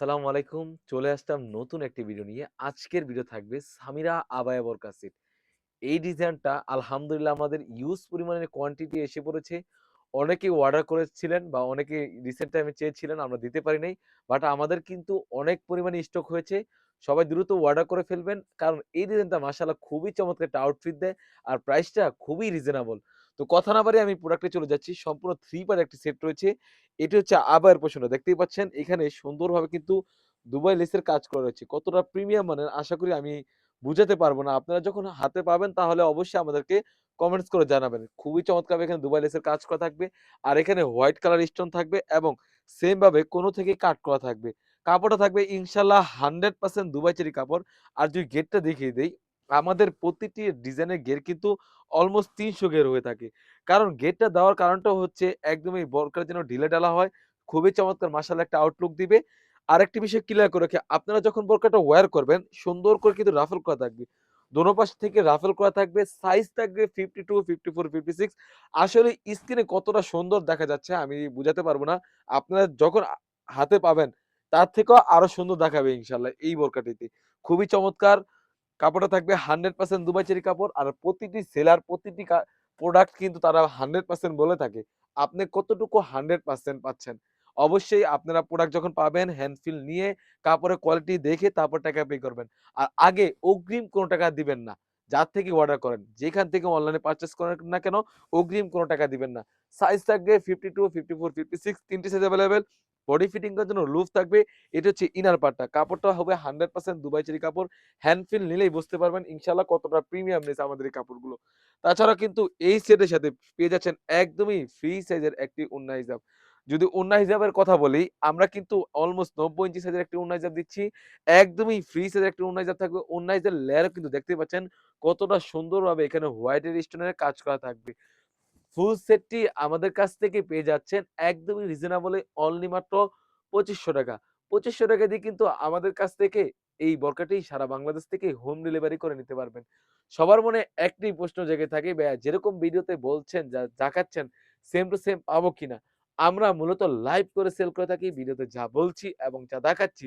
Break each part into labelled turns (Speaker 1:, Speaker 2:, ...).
Speaker 1: আসসালামু আলাইকুম। চলে আসলাম নতুন একটি ভিডিও নিয়ে। আজকের ভিডিও থাকবে সামিরা আবায়া বোরকা সেট। এই ডিজাইনটা আলহামদুলিল্লাহ আমাদের ইউজ পরিমাণের কোয়ান্টিটি এসে পড়েছে। অনেকেই অর্ডার করেছিলেন বা অনেকে রিসেন্ট টাইমে চেয়েছিলেন, আমরা দিতে পারি নাই। বাট আমাদের কিন্তু অনেক পরিমাণে স্টক হয়েছে। সবাই দ্রুত অর্ডার করে ফেলবেন। কারণ এই ডিজাইনটা মাশাআল্লাহ খুবই চমৎকার একটা আউটফিট দেয়। আর প্রাইসটা খুবই রিজনেবল। তো কথা না বাড়িয়ে আমি প্রোডাক্টে চলে যাচ্ছি। সম্পূর্ণ 3 পার্ট একটি সেট রয়েছে। এটি হচ্ছে আবায়ার পোরশনটা। দেখতেই পাচ্ছেন এখানে সুন্দরভাবে কিন্তু দুবাই লেসের কাজ করা রয়েছে। কতটা প্রিমিয়াম মানের আশা করি আমি বুঝাতে পারব না। আপনারা যখন হাতে পাবেন তাহলে অবশ্যই আমাদেরকে কমেন্টস করে জানাবেন। খুবই চমৎকার এখানে দুবাই লেসের কাজ করা থাকবে। আর এখানে হোয়াইট কালার স্টোন থাকবে এবং সেম ভাবে কোণ থেকে কাট করা থাকবে। কাপড়টা থাকবে ইনশাল্লাহ হান্ড্রেড পার্সেন্ট দুবাই চেরি কাপড়। আর যদি গেরটা দেখিয়ে দেই, আমাদের প্রতিটি ডিজাইনের গের কিন্তু অলমোস্ট ৩০০ গের হয়ে থাকে। কারণ গেটটা দেওয়ার কারণটা হচ্ছে একদমই বোরকার যেন ঢিলেঢালা হয়। খুবই চমৎকার মাশাআল্লাহ একটা আউটলুক দিবে। আরেকটি বিষয় ক্লিয়ার করে রাখি, আপনারা যখন বোরকাটা ওয়্যার করবেন সুন্দর করে কিন্তু রাফেল করা থাকবে। দোনো পাশ থেকে রাফেল করা থাকবে। সাইজ থাকবে 52, 54, 56 আসলে স্ক্রিনে কতটা সুন্দর দেখা যাচ্ছে আমি বুঝাতে পারব না। আপনারা যখন হাতে পাবেন তার থেকেও আরও সুন্দর দেখাবে ইনশাল্লাহ এই বোরকাটিতে। খুবই চমৎকার। কাপড়টা থাকবে 100% দুবাই চেরি কাপড়। আর প্রতিটি সেলার প্রতিটি প্রোডাক্ট কিন্তু তারা 100% বলে থাকে। আপনি কতটুকু 100% পাচ্ছেন। অবশ্যই আপনারা প্রোডাক্ট যখন পাবেন হ্যান্ডফিল নিয়ে কাপড়ের কোয়ালিটি দেখে তারপর টাকা পে করবেন। আর আগে অগ্রিম কোনো টাকা দিবেন না। যার থেকে অর্ডার করেন, যেখান থেকে অনলাইনে পারচেজ করেন না কেন অগ্রিম কোনো টাকা দিবেন না। সাইজ থাকবে 52, 54, 56 তিনটি সাইজ এভেইলেবল। বডি ফিটিং করার জন্য লুফ থাকবে। এটা হচ্ছে ইনার পার্টটা। কাপড়টা হবে 100% দুবাই চেরি কাপড়। হ্যান্ড ফিল নিলেই বুঝতে পারবেন ইনশাআল্লাহ কতটা প্রিমিয়ামনেস আমাদের এই কাপড়গুলো। তাছাড়া কিন্তু এই সেটের সাথে পেয়ে যাচ্ছেন একদমই ফ্রি সাইজের একটি ওড়না হিজাব। যদি ওড়না হিজাবের কথা বলি, আমরা কিন্তু অলমোস্ট ৯০ ইঞ্চি সাইজের একটি ওড়না হিজাব দিচ্ছি। একদমই ফ্রি সাইজের একটি ওড়না হিজাব থাকবে। ওড়না হিজাবের লেয়ারও কিন্তু দেখতে পাচ্ছেন কতটা সুন্দরভাবে এখানে হোয়াইটের স্টোনের কাজ করা থাকবে। ফুল সেটটি আমাদের কাছ থেকে পেয়ে যাচ্ছেন একদমই রিজনেবলে অনলি মাত্র ৳২৫০০ ৳২৫০০ দিয়ে কিন্তু আমাদের কাছ থেকে এই বরকাটি সারা বাংলাদেশ থেকে হোম ডেলিভারি করে নিতে পারবেন। সবার মনে একটি প্রশ্ন জেগে থাকে, ভাইয়া যেরকম ভিডিওতে বলছেন, যা দেখাচ্ছেন সেম টু সেম পাবো কিনা? আমরা মূলত লাইভ করে সেল করে থাকি। ভিডিওতে যা বলছি এবং যা দেখাচ্ছি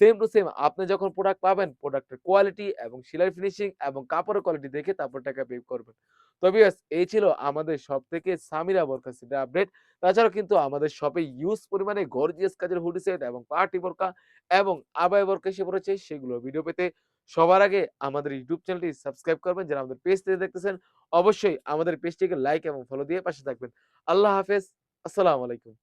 Speaker 1: সেম টু সেম আপনি যখন প্রোডাক্ট পাবেন প্রোডাক্টের কোয়ালিটি এবং সেলাই ফিনিশিং এবং কাপড়ের কোয়ালিটি দেখে তারপর টাকা পে করবেন। তো ভিউয়ার্স এই ছিল আমাদের সব থেকে সামিরা বোরকা সেটের আপডেট। তাছাড়াও কিন্তু আমাদের শপে ইউজ পরিমাণে গর্জিয়াস কাজের হুডি সেট এবং পার্টি বোরকা এবং আবায়া বোরকা এসে পড়েছে, সেগুলো ভিডিও পেতে সবার আগে আমাদের ইউটিউব চ্যানেলটি সাবস্ক্রাইব করবেন। যারা আমাদের পেজ থেকে দেখতেছেন, অবশ্যই আমাদের পেজটিকে লাইক এবং ফলো দিয়ে পাশে থাকবেন। আল্লাহ হাফেজ। আসসালামু আলাইকুম।